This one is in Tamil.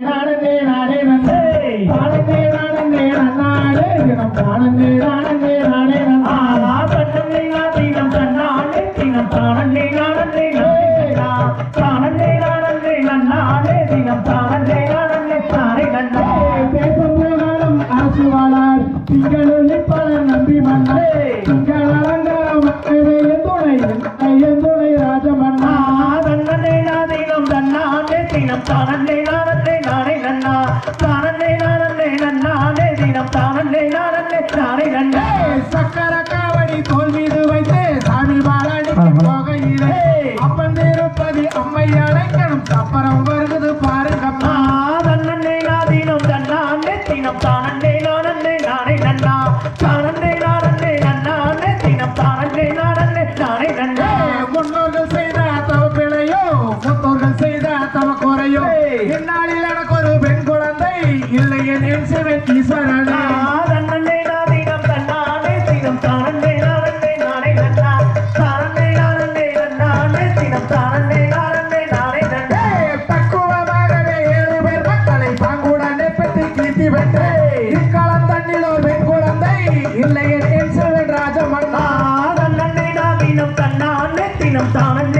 நாடனே நாடே நன்னே நாடனே நாடனே நன்னாடே. தினம் தானே நாடனே நாடே நன்னா ஆனா தன்னே நாதீனம் தன்னானே தினம் தினம் நானே தானே நன்னா பேசும் வாழார். திங்களொலி பலர் நம்பி மன்னே திங்கள் அலங்காரம் ஐயன் துணை ஐயன் துணை ராஜமன்னா தன்னே நாதீனம் தன்னானே தினம் தானே நானே போகையிலே அப்பன் திருப்பதி அம்மை அழைக்கணும். அப்புறம் இக்காலம் குழந்தை இல்லை என் ராஜமன்னா தன்னை நாம் தினம் தன்னான் தினம் தானே